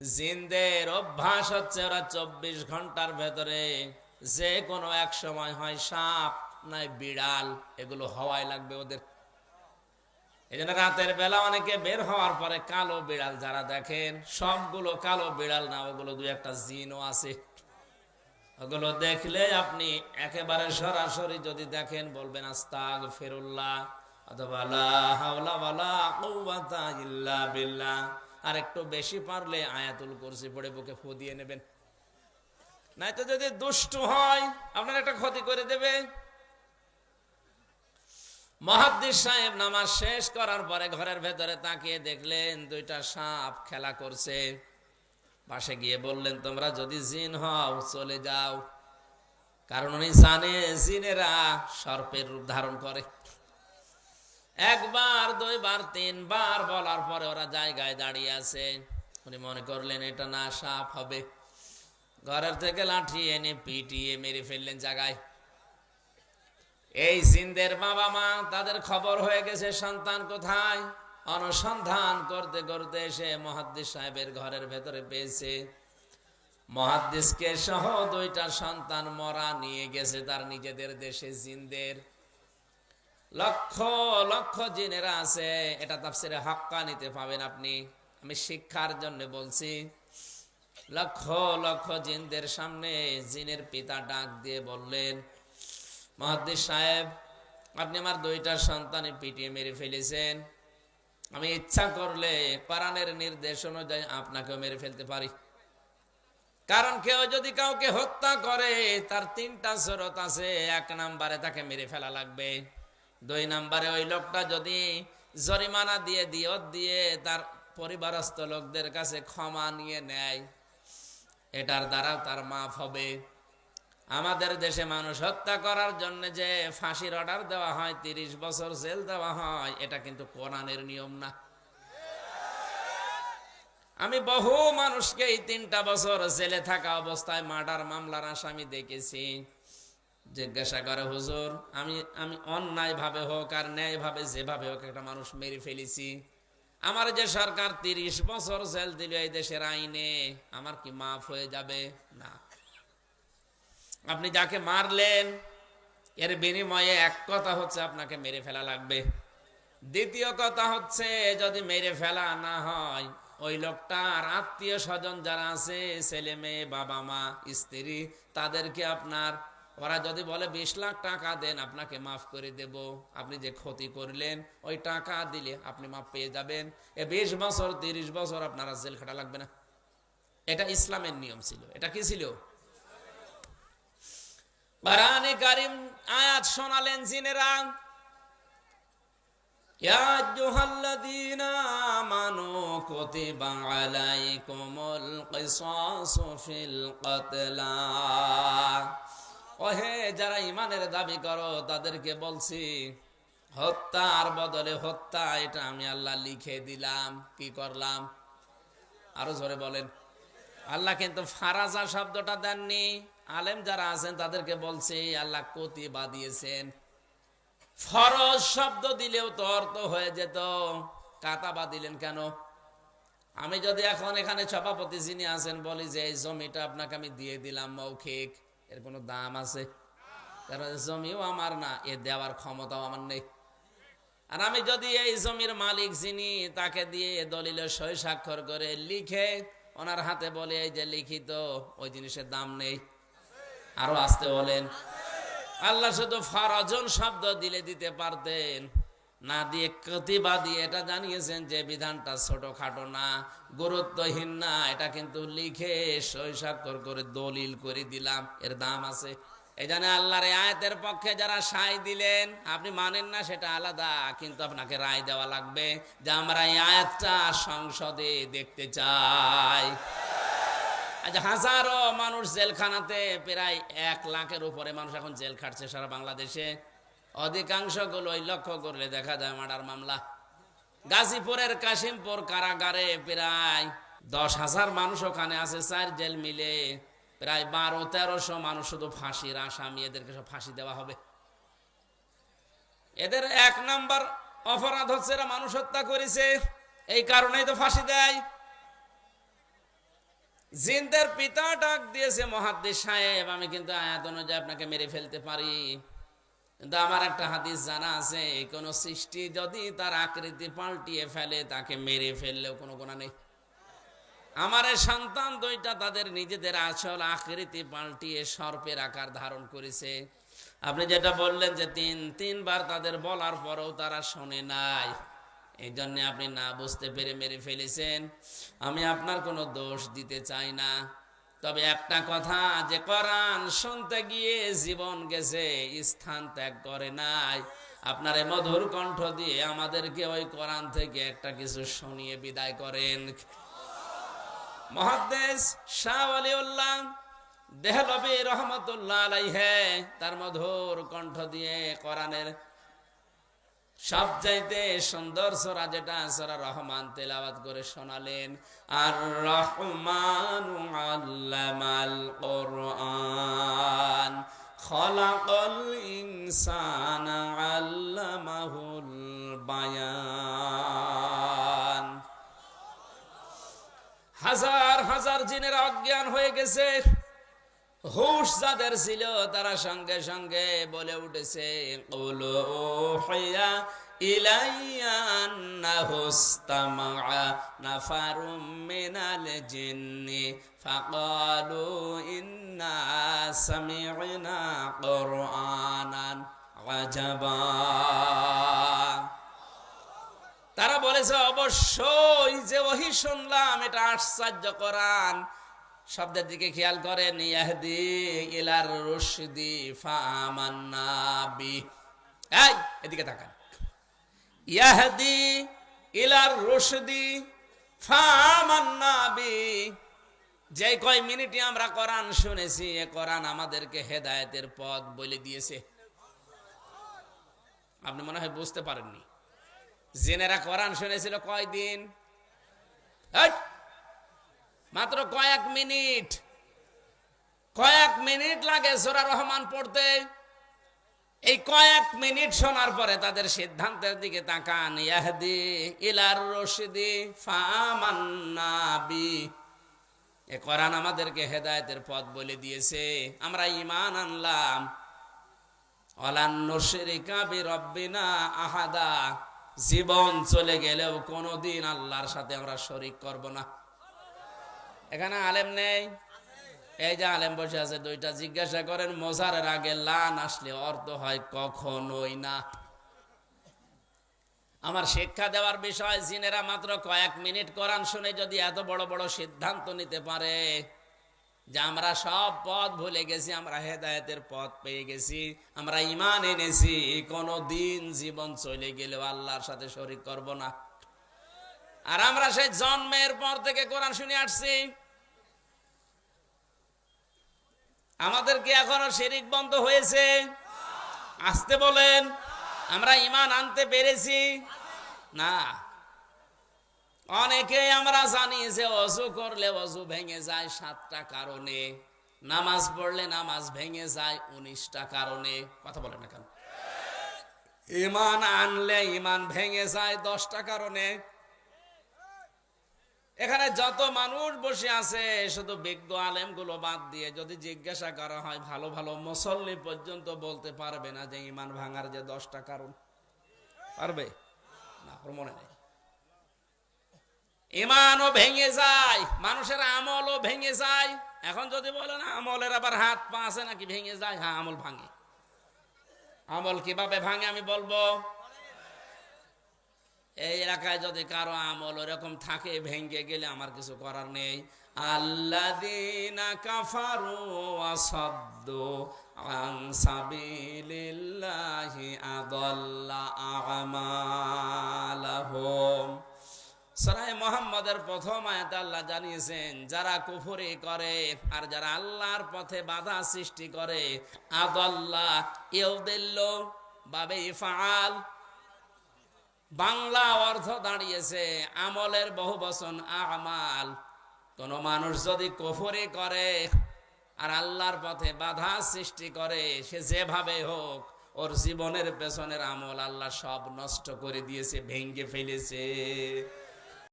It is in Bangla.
জিনদের অভ্যাস হচ্ছে ওরা চব্বিশ ঘণ্টার ভেতরে যে কোনো এক সময় হয় সাপ, নাই বিড়াল, এগুলো হওয়াই লাগবে ওদের। এই জন্য রাতের বেলা অনেকে বের হওয়ার পরে কালো বিড়াল যারা দেখেন, সবগুলো কালো বিড়াল না, ওগুলো দু একটা জিনও আছে। ওগুলো দেখলে আপনি একেবারে সরাসরি যদি দেখেন বলবেন আস্তাগ ফেরুল্লাহ অথবা কুওয়াতা ইল্লা বিল্লাহ। আর একটু বেশি পারলে আয়াতুল কুরসি পড়ে বুকে ফু দিয়ে নেবেন। নাই তো যদি দুষ্টু হয়, আপনার একটা ক্ষতি করে দেবে। মহাদ্দিস সাহেব নামাজ শেষ করার পরে ঘরের ভেতরে তাকিয়ে দেখলেন, দুইটা সাপ খেলা করছে। পাশে গিয়ে বললেন, তোমরা যদি জিন হও, চলে যাও। কারণ উনি জানে, জিনেরা সর্পের রূপ ধারণ করে। একবার, দুইবার, তিনবার বলার পরে ওরা জায়গায় দাঁড়িয়ে আছে। উনি মনে করলেন, এটা না সাপ হবে। ঘরের থেকে লাঠি এনে পিটিয়ে মেরে ফেললেন জায়গায়। এই জিনদের বাবা মা, তাদের খবর হয়ে গেছে, সন্তান কোথায়? অনুসন্ধান করতে করতে এসে মহাদ্দিস সাহেবের ঘরের ভেতরে পেয়েছে। মহাদ্দিসকে সহ দুইটা সন্তান মরা নিয়ে গেছে তার নিজেদের দেশে জিনদের। লক্ষ লক্ষ জিনেরা আছে, এটা তাফসিরে হাক্কা নিতে পাবেন আপনি। আমি শিক্ষার জন্য বলছি, লক্ষ লক্ষ জিনদের সামনে জিনের পিতা ডাক দিয়ে বললেন, মহাদ্দিস সাহেব, আপনি আমার দুইটা সন্তানে পিটিয়ে মেরে ফেলেছেন। আমি ইচ্ছা করলে পারানের নির্দেশ অনুযায়ী আপনাকেও মেরে ফেলতে পারি। কারণ কেউ যদি কাউকে হত্যা করে, তার তিনটা শরত আছে, এক নাম্বারে তাকে মেরে ফেলা লাগবে। দুই নাম্বারে ওই লোকটা যদি জরিমানা দিয়ে, দিয়ত দিয়ে তার পরিবারস্থ লোকদের কাছে ক্ষমা নিয়ে নেয়, এটার দ্বারা তার মাফ হবে। আমাদের দেশে মানুষ হত্যা করার জন্য যে ফাঁসির অর্ডার দেওয়া হয়, তিরিশ বছর জেল দেওয়া হয়, এটা কিন্তু কোরআনের নিয়ম না। আমি বহু মানুষকে এই তিনটা বছর জেলে থাকা অবস্থায় মার্ডার মামলার আসামি দেখেছি। জিজ্ঞাসা করে, হুজুর, আমি আমি অন্যায় ভাবে হোক আর ন্যায় ভাবে যেভাবে হোক একটা মানুষ মেরে ফেলেছি। আমার যে সরকার তিরিশ বছর জেল দিল এই দেশের আইনে, আমার কি মাফ হয়ে যাবে? না। আপনি যাকে মারলেন, এর বিনিময়ে এক কথা হচ্ছে আপনাকে মেরে ফেলা লাগবে। দ্বিতীয় কথা হচ্ছে, যদি মেরে ফেলা না হয়, ওই লোকটার আত্মীয় স্বজন যারা আছে, ছেলে মেয়ে, বাবা মা, স্ত্রী, তাদেরকে আপনার ওরা যদি বলে বিশ লাখ টাকা দেন, আপনাকে মাফ করে দেব। আপনি যে ক্ষতি করলেন, ওই টাকা দিলে আপনি মাফ পেয়ে যাবেন। এ বিশ বছর, তিরিশ বছর আপনারা জেল খাটা লাগবে না। এটা ইসলামের নিয়ম ছিল। এটা কি ছিল? বারানে আয়াত শোনালেন ওহে, যারা ইমানের দাবি করো, তাদেরকে বলছি, হত্যার বদলে হত্যা, এটা আমি আল্লাহ লিখে দিলাম। কি করলাম? আরও জোরে বলেন। আল্লাহ কিন্তু ফারাজা শব্দটা দেননি। আলেম যারা আছেন, তাদেরকে বলছি, আল্লাহ কতি বা দিয়েছেন ফরজ শব্দ দিলেও তো অর্থ হয়ে যেত। কাতা বা দিলেন কেন? আমি যদি এখন এখানে সভাপতি যিনি আছেন, বলি যে, এই জমিটা আপনাকে আমি দিয়ে দিলাম মৌখিক। এর কোনো দাম আছে? কারণ জমিও আমার না, এ দেওয়ার ক্ষমতাও আমার নেই। আর আমি যদি এই জমির মালিক যিনি, তাকে দিয়ে দলিলে সই স্বাক্ষর করে লিখে ওনার হাতে বলে, এই যে লিখিত, ওই জিনিসের দাম নেই। আরও আসতে বলেন। আল্লাহ শুধু ফরজন শব্দ দিলে দিতে পারতেন। না দিয়ে কতিবা দিয়ে এটা জানিয়েছেন যে বিধানটা ছোটখাটো না, গুরুত্বহীন না, এটা কিন্তু লিখে সই স্বাক্ষর করে দলিল করে দিলাম, এর দাম আছে। এই জন্য আল্লাহর আয়াতের পক্ষে যারা সাই দিলেন, আপনি মানেন না সেটা আলাদা, কিন্তু আপনাকে রায় দেওয়া লাগবে যে আমরা এই আয়াতটা সংসদে দেখতে চাই। আজ হাজারো মানুষ জেলখানাতে, প্রায় এক লাখের উপরে মানুষ এখন জেল খাটছে সারা বাংলাদেশে। অধিকাংশগুলো লক্ষ্য করলে দেখা যায় মার্ডার মামলা। গাজীপুরের কাশিমপুর কারাগারে প্রায় দশ হাজার মানুষ ওখানে আছে, চার জেল মিলে প্রায় বারো, তেরোশো মানুষ শুধু ফাঁসির আসামি, এদেরকে সব ফাঁসি দেওয়া হবে। এদের এক নাম্বার অপরাধ হচ্ছে এরা মানুষ হত্যা করেছে, এই কারণেই তো ফাঁসি দেয়। জিন্দের পিতা ডাক দিয়েছে মহাদ্দেশ সাহেব, আমি কিন্তু আয়াত অনুযায়ী আপনাকে মেরে ফেলতে পারি। কিন্তু আমার একটা হাদিস জানা আছে, কোন সৃষ্টি যদি তার আকৃতি পাল্টিয়ে ফেলে, তাকে মেরে ফেললেও কোনো গুণা নেই। আমার সন্তান দুইটা তাদের নিজেদের আসল আকৃতি পাল্টিয়ে সর্পের আকার ধারণ করেছে। আপনি যেটা বললেন যে তিন, তিনবার তাদের বলার পরেও তারা শোনে নাই, এই জন্য আপনি না বুঝতে পেরে মেরে ফেলেছেন। আমি আপনার কোনো দোষ দিতে চাই না। তবে একটা কথা, যে কোরআন শুনতে গিয়ে জীবন গেছে, স্থান ত্যাগ করে নাই। আপনার এই মধুর কণ্ঠ দিয়ে আমাদেরকে ওই কোরআন থেকে একটা কিছু শুনিয়ে বিদায় করেন। মহাদ্দেশ শাহ আলিউল্লাহ রহমতুল্লাহ আলাইহে, তার মধুর কণ্ঠ দিয়ে কোরআনের সবচাইতে সুন্দর সোরা যেটা, সোরা রহমান তেলাওয়াত করে শোনালেন। আর রহমান আল্লামাল কোরআন। খলাকল ইনসান আল্লামাহুল বায়ান। হাজার হাজার জিনের অজ্ঞান হয়ে গেছে। হুশ যাদের ছিল তারা সঙ্গে সঙ্গে বলে উঠেছে তারা বলেছে, অবশ্যই যে ওহি শুনলাম, এটা আশ্চর্য করান শব্দের দিকে খেয়াল করেন, ইয়াহদি ইলার রশদি ফামান্নাবি এই, এদিকে তাকান। ইয়াহদি ইলার রশদি ফামান্নাবি যে কয় মিনিটে আমরা কোরআন শুনেছি, এ কোরআন আমাদেরকে হেদায়েতের পথ বলে দিয়েছে। আপনি মনে হয় বুঝতে পারেননি। জেনেরা কোরআন শুনেছিল কয়দিন? মাত্র কয়েক মিনিট। কয়েক মিনিট লাগে সোরা রহমান পড়তে। এই কয়েক মিনিট শোনার পরে তাদের সিদ্ধান্তের দিকে তাকান। ইয়াহদি ইলার রশিদি ফামান্নাবি এ কোরআন আমাদেরকে হেদায়েতের পথ বলে দিয়েছে। আমরা ঈমান আনলাম। আহাদা। জীবন চলে গেলেও কোনোদিন আল্লাহর সাথে আমরা শরিক করব না। এখানে আলেম নেই? এই যে আলেম বসে আছে, দুইটা জিজ্ঞাসা করেন, মোজারের আগে লান আসলে অর্থ হয় কখনোই না। আমার শিক্ষা দেওয়ার বিষয়, জিনেরা মাত্র কয়েক মিনিট কোরআন শুনে যদি এত বড় বড় সিদ্ধান্ত নিতে পারে যে আমরা সব পথ ভুলে গেছি, আমরা হেদায়েতের পথ পেয়ে গেছি, আমরা ইমান এনেছি কোনো দিন জীবন চলে গেলেও আল্লাহর সাথে শরিক করব না। আর আমরা সেই জন্মের পর থেকে কোরআন শুনে আসছি। আমাদের কি এখনও শিরিক বন্ধ হয়েছে? আসতে বলেন, আমরা ইমান আনতে পেরেছি? না। অনেকে আমরা জানি যে অজু করলে অজু ভেঙে যায় সাতটা কারণে, নামাজ পড়লে নামাজ ভেঙে যায় উনিশটা কারণে। কথা বলেন না কেন? ইমান আনলে ইমান ভেঙে যায় দশটা কারণে। এখানে যত মানুষ বসে আছে, শুধু বিজ্ঞ আলেমগুলো বাদ দিয়ে যদি জিজ্ঞাসা করা হয়, ভালো ভালো মুসল্লি পর্যন্ত বলতে পারবে না যে ইমান ভাঙার যে দশটা কারণ। পারবে? না মনে নেই। ইমানও ভেঙে যায়, মানুষের আমলও ভেঙে যায়। এখন যদি বলেন আমলের আবার হাত পা আছে নাকি, ভেঙে যায় হ্যাঁ আমল ভাঙে। আমল কীভাবে ভাঙে আমি বলব? এই এলাকায় যদি কারও আমল ওরকম থাকে ভেঙ্গে গেলে আমার কিছু করার নেই। মোহাম্মদের প্রথম আয়াত আল্লাহ জানিয়েছেন, যারা কুফুরি করে আর যারা আল্লাহর পথে বাধা সৃষ্টি করে আদাল্লাহ ইউদিল্ল বাবে ইফআল বাংলা অর্থ দাঁড়িয়েছে, আমলের বহু বচন, আমাল। কোন মানুষ যদি কফরে করে আর আল্লাহর পথে বাধা সৃষ্টি করে, সে যেভাবে হোক, ওর জীবনের পেছনের আমল আল্লাহ সব নষ্ট করে দিয়েছে ভেঙ্গে ফেলেছে।